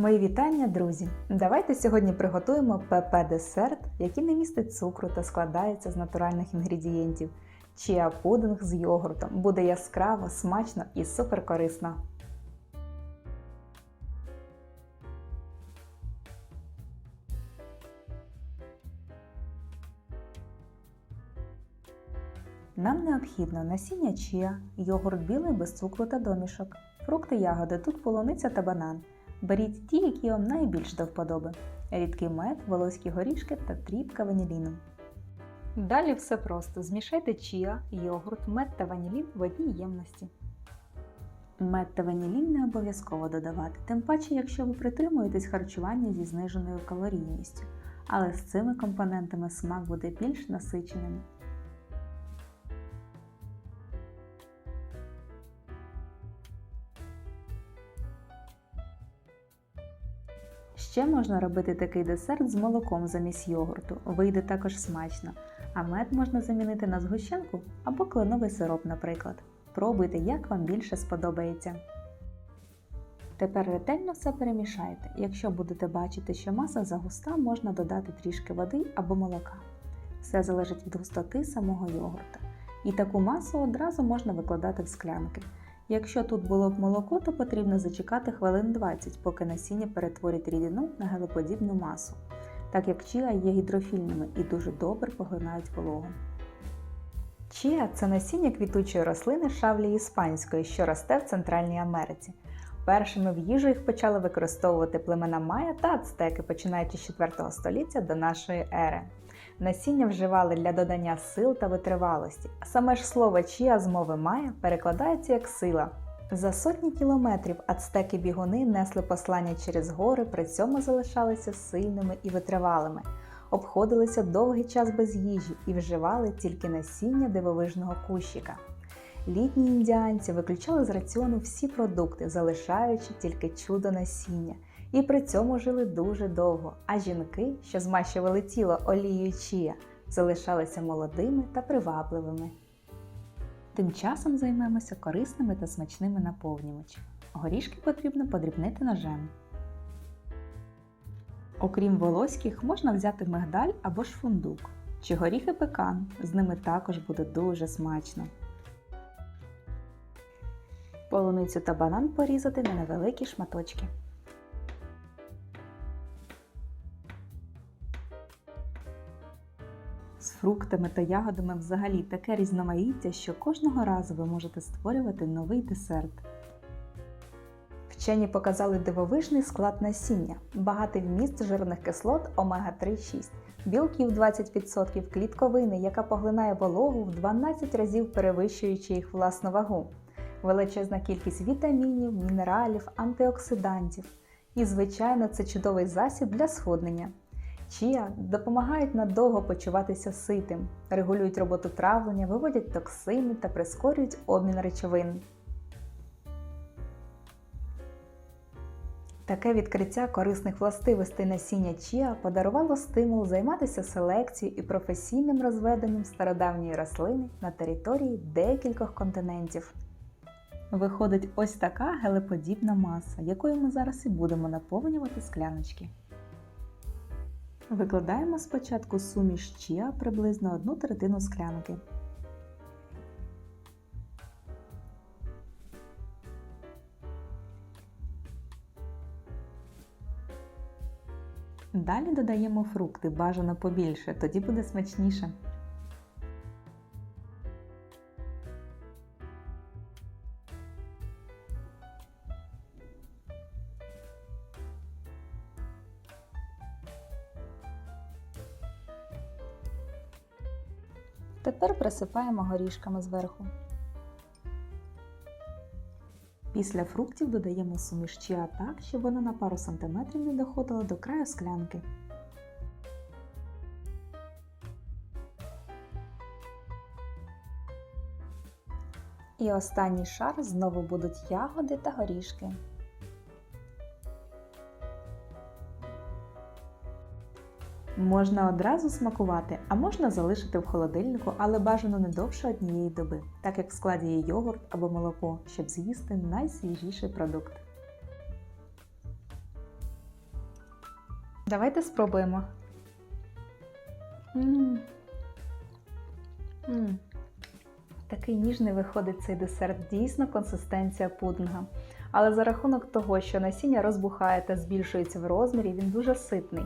Мої вітання, друзі! Давайте сьогодні приготуємо ПП-десерт, який не містить цукру та складається з натуральних інгредієнтів. Чіа пудинг з йогуртом буде яскраво, смачно і суперкорисно. Нам необхідно насіння чіа, йогурт білий без цукру та домішок, фрукти ягоди, тут полуниця та банан. Беріть ті, які вам найбільш до вподоби. Рідкий мед, волоські горішки та тріпка ваніліну. Далі все просто. Змішайте чіа, йогурт, мед та ванілін в одній ємності. Мед та ванілін не обов'язково додавати, тим паче, якщо ви притримуєтесь харчування зі зниженою калорійністю, але з цими компонентами смак буде більш насиченим. Ще можна робити такий десерт з молоком замість йогурту, вийде також смачно, а мед можна замінити на згущенку або кленовий сироп, наприклад. Пробуйте, як вам більше сподобається. Тепер ретельно все перемішайте. Якщо будете бачити, що маса загуста, можна додати трішки води або молока. Все залежить від густоти самого йогурта. І таку масу одразу можна викладати в склянки. Якщо тут було б молоко, то потрібно зачекати хвилин 20, поки насіння перетворить рідину на гелеподібну масу, так як чіа є гідрофільними і дуже добре поглинають вологу. Чіа це насіння квітучої рослини шавлі іспанської, що росте в Центральній Америці. Першими в їжу їх почали використовувати племена Майя та ацтеки, починаючи з 4 століття до нашої ери. Насіння вживали для додання сил та витривалості, а саме ж слово чія з мови майя перекладається як сила. За сотні кілометрів ацтеки бігуни несли послання через гори, при цьому залишалися сильними і витривалими, обходилися довгий час без їжі і вживали тільки насіння дивовижного кущика. Літні індіанці виключали з раціону всі продукти, залишаючи тільки чудо насіння, і при цьому жили дуже довго. А жінки, що змащували тіло олією чія, залишалися молодими та привабливими. Тим часом займемося корисними та смачними наповнювачами. Горішки потрібно подрібнити ножем. Окрім волоських, можна взяти мигдаль або ж фундук, чи горіхи пекан, з ними також буде дуже смачно. Полуницю та банан порізати на невеликі шматочки. З фруктами та ягодами взагалі таке різноманіття, що кожного разу ви можете створювати новий десерт. Вчені показали дивовижний склад насіння, багатий вміст жирних кислот омега-3,6, білків 20%, клітковини, яка поглинає вологу в 12 разів перевищуючи їх власну вагу, величезна кількість вітамінів, мінералів, антиоксидантів. І, звичайно, це чудовий засіб для сходнення. Чія допомагають надовго почуватися ситим, регулюють роботу травлення, виводять токсини та прискорюють обмін речовин. Таке відкриття корисних властивостей насіння чіа подарувало стимул займатися селекцією і професійним розведенням стародавньої рослини на території декількох континентів. Виходить ось така гелеподібна маса, якою ми зараз і будемо наповнювати скляночки. Викладаємо спочатку суміш чіа приблизно одну третину склянки. Далі додаємо фрукти, бажано побільше, тоді буде смачніше. Тепер присипаємо горішками зверху. Після фруктів додаємо суміш чіа так, щоб вона на пару сантиметрів не доходила до краю склянки. І останній шар знову будуть ягоди та горішки. Можна одразу смакувати, а можна залишити в холодильнику, але бажано не довше однієї доби, так як в складі є йогурт або молоко, щоб з'їсти найсвіжіший продукт. Давайте спробуємо. М. М. Такий ніжний виходить цей десерт, дійсно консистенція пудинга. Але за рахунок того, що насіння розбухає та збільшується в розмірі, він дуже ситний.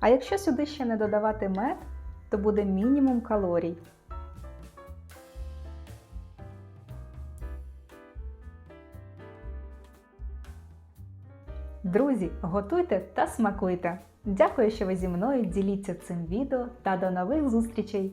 А якщо сюди ще не додавати мед, то буде мінімум калорій. Друзі, готуйте та смакуйте! Дякую, що ви зі мною діліться цим відео та до нових зустрічей!